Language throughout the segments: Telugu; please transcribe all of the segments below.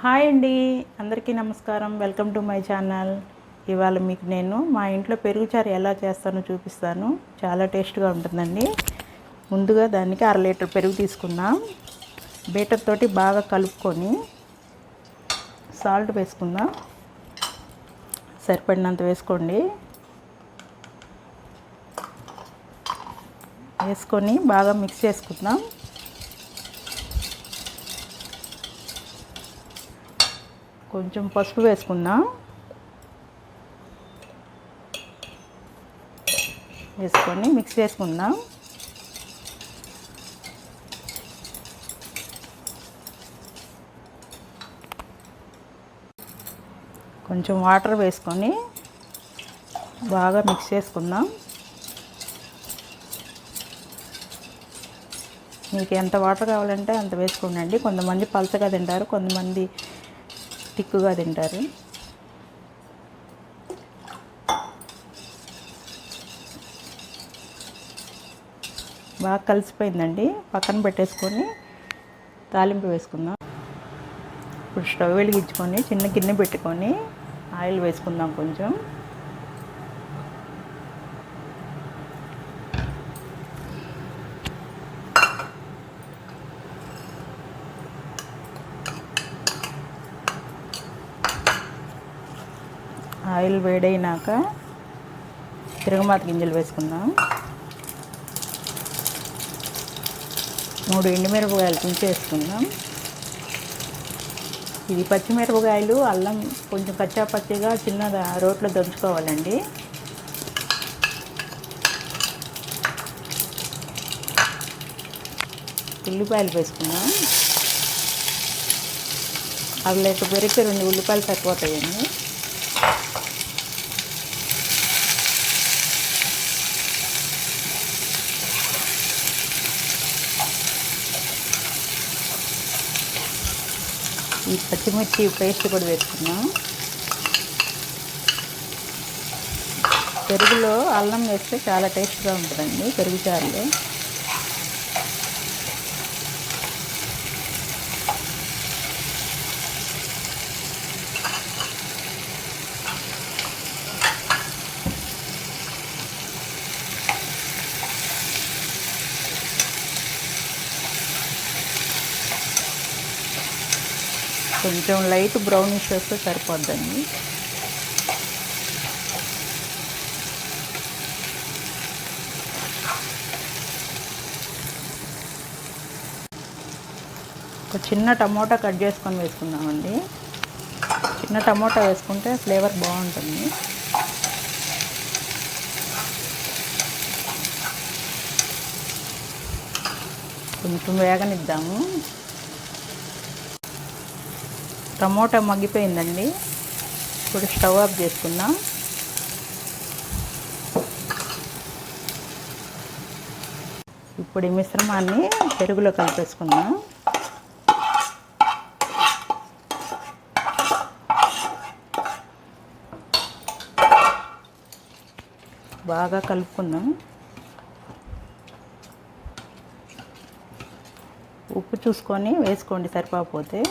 హాయ్ అండి. అందరికీ నమస్కారం. Welcome to my channel. ఇవాళ మీకు నేను మా ఇంట్లో పెరుగు చారు ఎలా చేస్తానో చూపిస్తాను. చాలా టేస్ట్గా ఉంటుందండి. ముందుగా దానికి అర లీటర్ పెరుగు తీసుకుందాం. బీటర్ తోటి బాగా కలుపుకొని సాల్ట్ వేసుకుందాం. సరిపడినంత వేసుకోండి. వేసుకొని బాగా మిక్స్ చేసుకుందాం. కొంచెం పసుపు వేసుకుందాం వేసుకొని మిక్స్ చేసుకుందాం. కొంచెం వాటర్ వేసుకొని బాగా మిక్స్ చేసుకుందాం. మీకు ఎంత వాటర్ కావాలంటే అంత వేసుకోండి. కొంతమంది పలచగా తింటారు కొంతమంది తిక్కుగా తింటారు. బాగా కలిసిపోయిందండి. పక్కన పెట్టేసుకొని తాలింపు వేసుకుందాం. ఇప్పుడు స్టవ్ వెలిగించుకొని చిన్న గిన్నె పెట్టుకొని ఆయిల్ వేసుకుందాం కొంచెం. ఆయిల్ వేడైనాక తిరగమాత గింజలు వేసుకుందాం. మూడు ఎండుమిరపకాయలు తుంచేసుకుందాం. ఇది పచ్చిమిరపకాయలు అల్లం కొంచెం కచ్చా పచ్చిగా చిన్నగా రోట్లో దంచుకోవాలండి. ఉల్లిపాయలు వేసుకుందాం. అవి లేక పెరిగి రెండు ఉల్లిపాయలు సరిపోతాయండి. ఈ పచ్చిమిర్చి పేస్ట్ కూడా వేసుకున్నాం పెరుగులో అల్లం వేస్తే చాలా టేస్ట్గా ఉంటుందండి పెరుగు చారులో. కొంచెం లైట్ బ్రౌనిష్ వస్తే సరిపోద్దండి. ఒక చిన్న టమోటా కట్ చేసుకొని వేసుకుందామండి. చిన్న టమోటా వేసుకుంటే ఫ్లేవర్ బాగుంటుంది. కొంచెం వేగనిద్దాము. టమోటా మగ్గిపోయిందండి. ఇప్పుడు స్టవ్ ఆఫ్ చేసుకుందాం. ఇప్పుడు ఈ మిశ్రమాన్ని పెరుగులో కలిపేసుకుందాం. బాగా కలుపుకుందాం. ఉప్పు చూసుకొని వేసుకోండి సరిపోతే.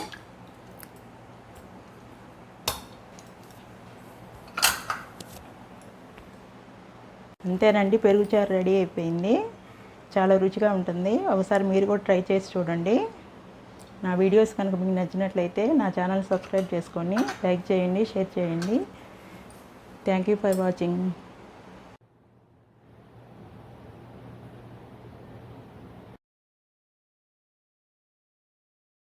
అంతేనండి పెరుగు చారు రెడీ అయిపోయింది. చాలా రుచిగా ఉంటుంది. ఒకసారి మీరు కూడా ట్రై చేసి చూడండి. నా వీడియోస్ కనుక మీకు నచ్చినట్లయితే నా ఛానల్ సబ్స్క్రైబ్ చేసుకొని లైక్ చేయండి షేర్ చేయండి. Thank you for watching.